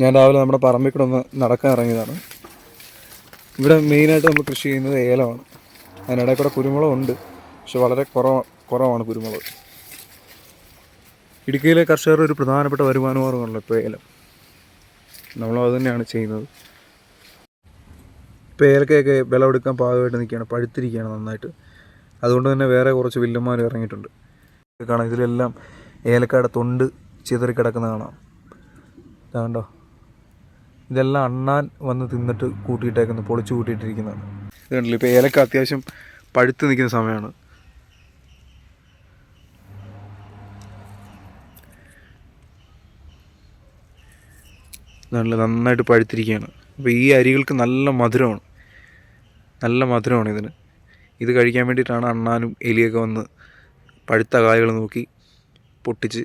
ഞാൻ രാവിലെ നമ്മുടെ പറമ്പിൽ കൂടെ ഒന്ന് നടക്കാൻ ഇറങ്ങിയതാണ്. ഇവിടെ മെയിനായിട്ട് നമ്മൾ കൃഷി ചെയ്യുന്നത് ഏലമാണ്. അതിനിടയിൽ കൂടെ കുരുമുളക് ഉണ്ട്. പക്ഷെ വളരെ കുറവ് കുറവാണ് കുരുമുളക്. ഇടുക്കിയിലെ കർഷകരുടെ ഒരു പ്രധാനപ്പെട്ട വരുമാന മാർഗമാണല്ലോ ഇപ്പോൾ ഏലം. നമ്മളും അത് തന്നെയാണ് ചെയ്യുന്നത്. ഇപ്പോൾ ഏലക്കയൊക്കെ വിളവെടുക്കാൻ പാകമായിട്ട് നിൽക്കുകയാണ്. പഴുത്തിരിക്കുകയാണ് നന്നായിട്ട്. അതുകൊണ്ട് തന്നെ വേറെ കുറച്ച് വില്ലന്മാർ ഇറങ്ങിയിട്ടുണ്ട്. കാണാം. ഇതിലെല്ലാം ഏലക്കയുടെ തൊണ്ട് ചിതറി കിടക്കുന്ന കാണാം. ഇതാ കണ്ടോ? ഇതെല്ലാം അണ്ണാൻ വന്ന് തിന്നിട്ട് കൂട്ടിയിട്ടേക്കുന്ന പൊളിച്ച് കൂട്ടിയിട്ടിരിക്കുന്നതാണ്. ഇത് കണ്ടില്ല ഇപ്പോൾ ഏലക്ക അത്യാവശ്യം പഴുത്ത് നിൽക്കുന്ന സമയമാണ്. നല്ല നന്നായിട്ട് പഴുത്തിരിക്കുകയാണ്. അപ്പോൾ ഈ അരികൾക്ക് നല്ല മധുരമാണ്. നല്ല മധുരമാണ് ഇതിന്. ഇത് കഴിക്കാൻ വേണ്ടിയിട്ടാണ് അണ്ണാനും എലിയൊക്കെ വന്ന് പഴുത്ത കായകൾ നോക്കി പൊട്ടിച്ച്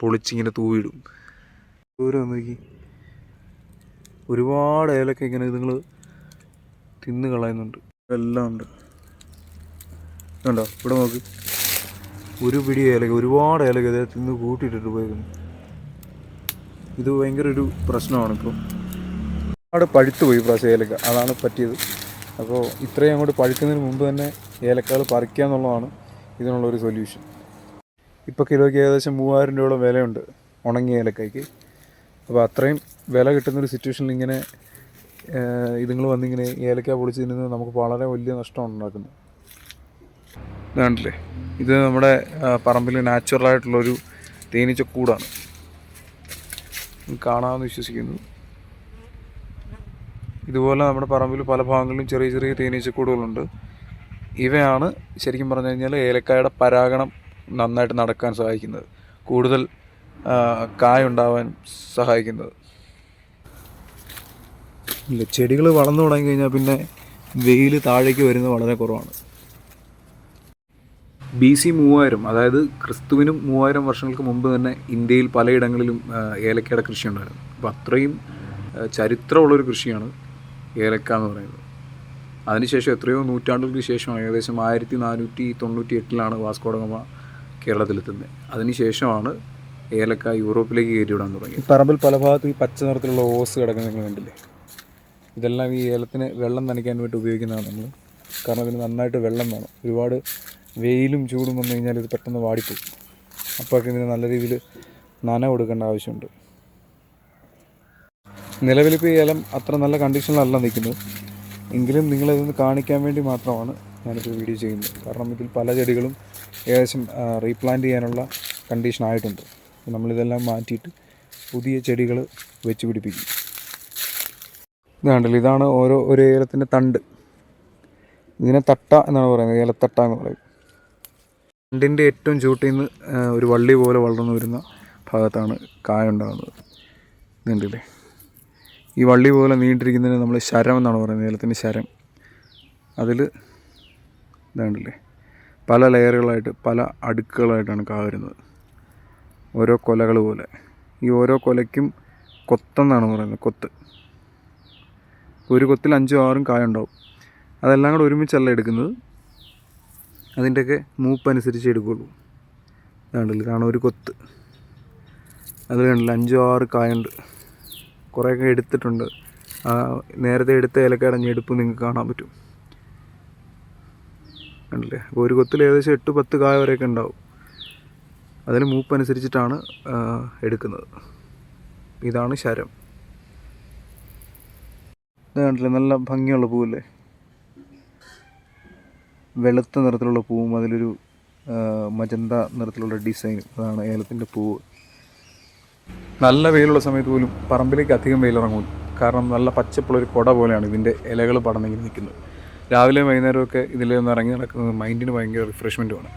പൊളിച്ചിങ്ങനെ തൂവിടും. ദൂരം നോക്കി. ഒരുപാട് ഏലക്ക ഇങ്ങനെ ഇതുങ്ങൾ തിന്ന് കളയുന്നുണ്ട്. എല്ലാം ഉണ്ട്. കണ്ടോ ഇവിടെ നോക്ക്. ഒരു പിടി ഏലക്ക ഒരുപാട് ഏലക്ക ഇതേ തിന്ന് കൂട്ടിയിട്ടിട്ട് പോയിരുന്നു ഇത് ഭയങ്കര ഒരു പ്രശ്നമാണ് ഇപ്പോൾ ഒരുപാട് പഴുത്ത് പോയി പ്രാവശ്യം ഏലക്ക. അതാണ് പറ്റിയത്. അപ്പോൾ ഇത്രയും അങ്ങോട്ട് പഴുക്കുന്നതിന് മുമ്പ് തന്നെ ഏലക്കകൾ പറിക്കുക എന്നുള്ളതാണ് ഇതിനുള്ളൊരു സൊല്യൂഷൻ. ഇപ്പോൾ കിലോയ്ക്ക് ഏകദേശം മൂവായിരം രൂപയോളം വിലയുണ്ട് ഉണങ്ങിയ ഏലക്കായ്ക്ക്. അപ്പോൾ അത്രയും വില കിട്ടുന്നൊരു സിറ്റുവേഷനിൽ ഇങ്ങനെ ഇതുങ്ങൾ വന്നിങ്ങനെ ഏലക്ക പൊളിച്ച് തിന്നുന്നത് നമുക്ക് വളരെ വലിയ നഷ്ടമാണ് ഉണ്ടാക്കുന്നത്. ഇതാണല്ലേ? ഇത് നമ്മുടെ പറമ്പിൽ നാച്ചുറലായിട്ടുള്ളൊരു തേനീച്ചക്കൂടാണ് കാണാമെന്ന് വിശ്വസിക്കുന്നു. ഇതുപോലെ നമ്മുടെ പറമ്പിൽ പല ഭാഗങ്ങളിലും ചെറിയ ചെറിയ തേനീച്ചക്കൂടുകളുണ്ട്. ഇവയാണ് ശരിക്കും പറഞ്ഞു കഴിഞ്ഞാൽ ഏലക്കായുടെ പരാഗണം നന്നായിട്ട് നടക്കാൻ സഹായിക്കുന്നത്. കൂടുതൽ ആ, കായ ഉണ്ടാവാൻ സഹായിക്കുന്നത്. ഇല്ല ചെടികൾ വളർന്നു തുടങ്ങി കഴിഞ്ഞാൽ പിന്നെ വെയിൽ താഴേക്ക് വരുന്നത് വളരെ കുറവാണ്. ബി സി മൂവായിരം അതായത് ക്രിസ്തുവിനും മൂവായിരം വർഷങ്ങൾക്ക് മുമ്പ് തന്നെ ഇന്ത്യയിൽ പലയിടങ്ങളിലും ഏലക്കയുടെ കൃഷി ഉണ്ടായിരുന്നു. അപ്പോൾ അത്രയും ചരിത്രമുള്ളൊരു കൃഷിയാണ് ഏലക്ക എന്ന് പറയുന്നത്. അതിനുശേഷം എത്രയോ നൂറ്റാണ്ടുകൾക്ക് ശേഷമാണ് ഏകദേശം ആയിരത്തി നാനൂറ്റി തൊണ്ണൂറ്റി എട്ടിലാണ് വാസ്കോഡഗമ കേരളത്തിലെത്തുന്നത്. അതിനുശേഷമാണ് ഏലക്ക യൂറോപ്പിലേക്ക് കയറ്റിവിടാൻ തുടങ്ങി. പറമ്പിൽ പല ഭാഗത്തും ഈ പച്ച നിറത്തിലുള്ള ഓസ് കിടക്കുന്ന നിങ്ങൾ കണ്ടില്ലേ? ഇതെല്ലാം ഈ ഏലത്തിന് വെള്ളം നനയ്ക്കാൻ വേണ്ടി ഉപയോഗിക്കുന്നതാണ് നമ്മൾ കാരണം ഇതിന് നന്നായിട്ട് വെള്ളം വേണം. ഒരുപാട് വെയിലും ചൂടും വന്നു കഴിഞ്ഞാൽ ഇത് പെട്ടെന്ന് വാടിപ്പോകും. അപ്പോഴൊക്കെ ഇതിന് നല്ല രീതിയിൽ നന കൊടുക്കേണ്ട ആവശ്യമുണ്ട്. നിലവിലിപ്പോൾ ഈ ഏലം അത്ര നല്ല കണ്ടീഷനിലല്ല നിൽക്കുന്നത്. എങ്കിലും നിങ്ങളിതൊന്ന് കാണിക്കാൻ വേണ്ടി മാത്രമാണ് ഞാനിപ്പോൾ വീഡിയോ ചെയ്യുന്നത്. കാരണം ഇതിൽ പല ചെടികളും ഏകദേശം റീപ്ലാന്റ് ചെയ്യാനുള്ള കണ്ടീഷൻ ആയിട്ടുണ്ട് നമ്മളിതെല്ലാം മാറ്റിയിട്ട് പുതിയ ചെടികൾ വെച്ച് പിടിപ്പിക്കും. ഇതാണ്ടല്ലോ ഇതാണ് ഓരോ ഒരു ഏലത്തിന്റെ തണ്ട്. ഇതിനെ തട്ട എന്നാണ് പറയുന്നത് ഏലത്തട്ട എന്ന് പറയും. തണ്ടിന്റെ ഏറ്റവും ചൂട്ടിൽ നിന്ന് ഒരു വള്ളി പോലെ വളർന്നു വരുന്ന ഭാഗത്താണ് കായ ഉണ്ടാകുന്നത്. ഇതുണ്ടല്ലേ? ഈ വള്ളി പോലെ നീണ്ടിരിക്കുന്നതിന് നമ്മൾ ശരം എന്നാണ് പറയുന്നത് ഏലത്തിന്റെ ശരം. അതിൽ ഇതാണ്ടല്ലേ? പല ലെയറുകളായിട്ട് പല അടുക്കുകളായിട്ടാണ് കാ വരുന്നത്. ഓരോ കൊലകൾ പോലെ. ഈ ഓരോ കൊലയ്ക്കും കൊത്തെന്നാണ് പറയുന്നത് കൊത്ത്. ഒരു കൊത്തിൽ അഞ്ചും ആറും കായ ഉണ്ടാവും അതെല്ലാം കൂടെ ഒരുമിച്ചല്ല എടുക്കുന്നത്. അതിന്റെയൊക്കെ മൂപ്പ് അനുസരിച്ച് എടുക്കുകയുള്ളൂ ഇതാണ്ടല്ലോ ഇതാണ് ഒരു കൊത്ത്. അത് കണ്ടില്ല അഞ്ചോ ആറ് കായുണ്ട്. കുറേയൊക്കെ എടുത്തിട്ടുണ്ട്. ആ നേരത്തെ എടുത്ത ഇലക്കടഞ്ഞ് എടുപ്പ് നിങ്ങൾക്ക് കാണാൻ പറ്റും. കണ്ടില്ലേ? അപ്പോൾ ഒരു കൊത്തിൽ ഏകദേശം എട്ട് പത്ത് കായ വരെയൊക്കെ ഉണ്ടാവും. അതിന് മൂപ്പ് അനുസരിച്ചിട്ടാണ് എടുക്കുന്നത്. ഇതാണ് ശരം. കണ്ടില്ലേ നല്ല ഭംഗിയുള്ള പൂവല്ലേ? വെളുത്ത നിറത്തിലുള്ള പൂവും അതിലൊരു മജന്ത നിറത്തിലുള്ള ഡിസൈനും അതാണ് ഏലത്തിന്റെ പൂവ്. നല്ല വെയിലുള്ള സമയത്ത് പോലും പറമ്പിലേക്ക് അധികം വെയിലിറങ്ങും കാരണം നല്ല പച്ചപ്പുള്ള ഒരു കുട പോലെയാണ് ഇതിന്റെ ഇലകൾ പടന്നെങ്കിൽ നിൽക്കുന്നത്. രാവിലെ വൈകുന്നേരമൊക്കെ ഇതിലൊന്ന് ഇറങ്ങി നടക്കുന്നത് മൈൻഡിന് ഭയങ്കര റിഫ്രഷ്മെന്റുമാണ്